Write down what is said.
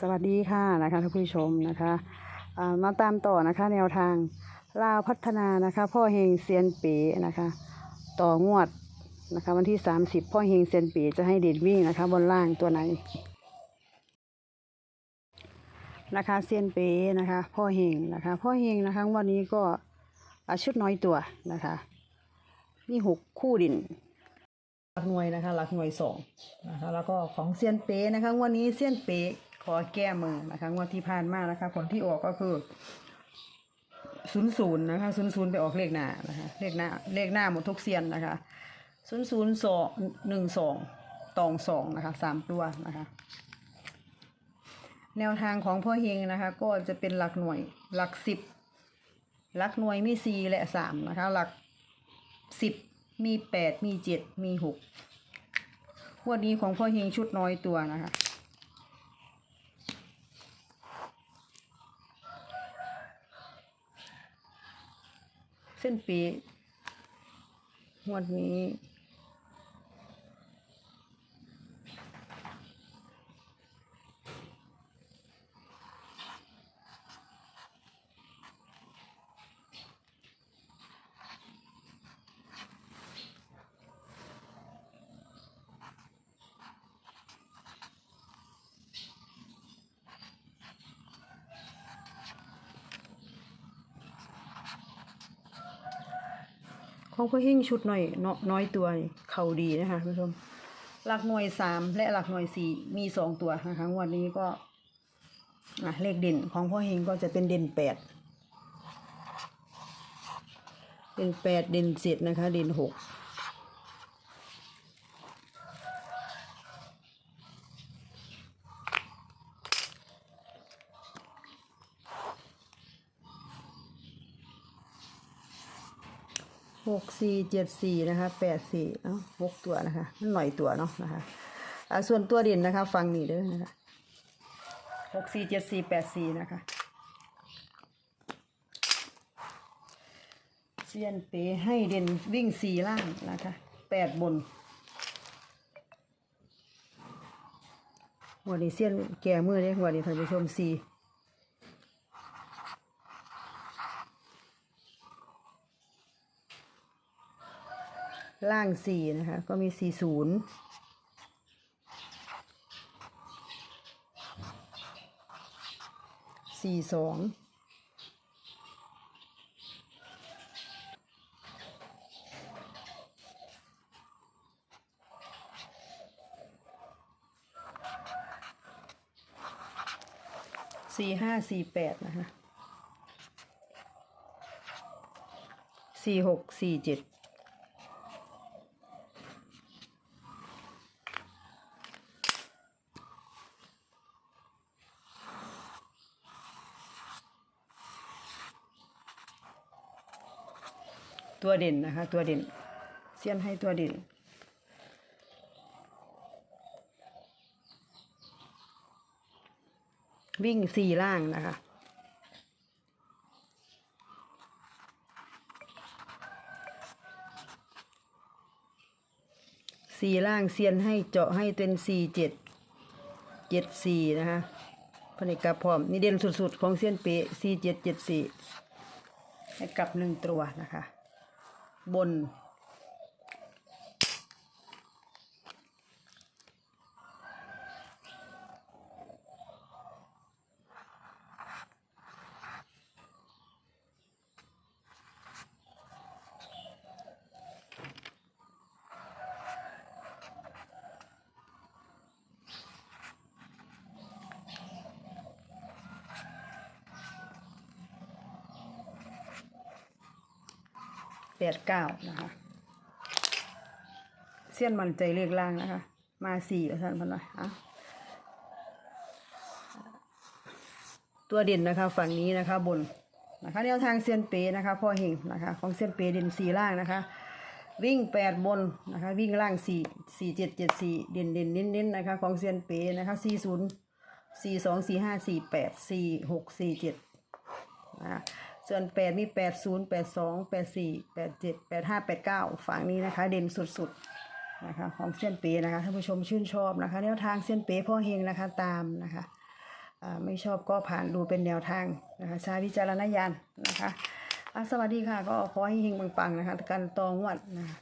สวัสดีค่ะนะคะท่านผู้ชมนะคะมาตามต่อนะคะ แนวทางลาวพัฒนานะคะ พ่อเฮงเซียนเป๋นะคะ ต่องวดนะคะ วันที่ 30 พ่อเฮงเซียนเป๋จะให้เด่นวิ่งนะคะ บนล่างตัวไหนนะคะเซียนเป๋นะคะ พ่อเฮงนะคะ พ่อเฮงนะคะวันนี้ก็ชุดน้อยตัวนะคะมีหกคู่ดินหลักหน่วยนะคะหลักหน่วยสองนะคะแล้วก็ของเซียนเป๊นะคะวันนี้เซียนเป๊ ขอแก้มือนะคะงวดที่ผ่านมานะคะ ผลที่ออกก็คือศูนย์ศูนย์นะคะศูนย์ศูนย์ไปออกเลขหน้านะคะเลขหน้าเลขหน้าหมดทุกเซียนนะคะศูนย์ศูนย์สองหนึ่งสองตองสองนะคะสามตัวนะคะ แนวทางของพ่อเฮงนะคะ ก็จะเป็นหลักหน่วยหลักสิบหลักหน่วยมีสี่และสามนะคะ หลักสิบมีแปดมีเจ็ดมีหกวันนี้ของพ่อเฮงชุดน้อยตัวนะคะ ส้นปีงวดนี้ ของพ่อหิ่งชุดหน่อยเนาะน้อยตัวเขาดีนะคะคุณผู้ชมหลักหน่วยสามและหลักหน่วยสี่มีสองตัวนะคะวันนี้ก็อะเลขเด่นของพ่อเฮงก็จะเป็นเด่นแปดเด่นแปดเด่นเจ็ดนะคะ เด่นหก หกสี่เจ็ดสี่นะคะแปดสี่เอ้าหกตัวนะคะมันหน่อยตัวเนาะนะคะอ่าส่วนตัวเด่นนะคะ ฟังนี่เด้อนะคะหกสี่เจ็ดสี่แปดสี่นะคะเซียนเปให้เด่นวิ่งสี่ล่างนะคะแปดบนวันนี้เซียนแก่มือเลยวันนี้ท่านผู้ชมสี่ ล่างสี่นะคะ ก็มีสี่ศูนย์สี่สองสี่ห้าสี่แปดนะคะสี่หกสี่เจ็ด ตัวเด่นนะคะ ตัวเด่นเซียนให้ตัวเด่นวิ่งสี่ล่างนะคะ สี่ล่างเซียนให้เจาะให้เป็นสี่เจ็ด เจ็ดสี่นะคะพนิกาพร้อม นี่เด่นสุดๆ ของเซียนเปสี่เจ็ดเจ็ดสี่ให้กลับหนึ่งตัวนะคะ บน แปดเก้านะคะเสี้ยนมันใจเลขล่างนะคะ มาสี่ท่านพันหน่อยอะตัวเด่นนะคะฝั่งนี้นะคะบนนะคะแนวทางเซียนเปนะคะพ่อเฮงนะคะของเซียนเปเด่นสี่ล่างนะคะ วิ่งแปดบนนะคะวิ่งล่างสี่สี่เจ็ดเจ็ดสี่เด่นเด่นเน้นเน้นนะคะของเซียนเปนะคะสี่ศูนย์สี่สองสี่ห้าสี่แปดสี่หกสี่เจ็ดนะคะ ส่วนแปดมีแปดศูนย์แปดสองแปดสี่แปดเจ็ดแปดห้าแปดเก้าฝั่งนี้นะคะ เด่นสุดๆนะคะ ของเส้นเปนะคะท่านผู้ชมชื่นชอบนะคะ แนวทางเส้นเปพ่อเฮงนะคะตามนะคะไม่ชอบก็ผ่านดูเป็นแนวทางนะคะใช้วิจารณญาณนะคะะสวัสดีค่ะก็ขอให้เฮงปังๆนะคะการตองวดนะคะ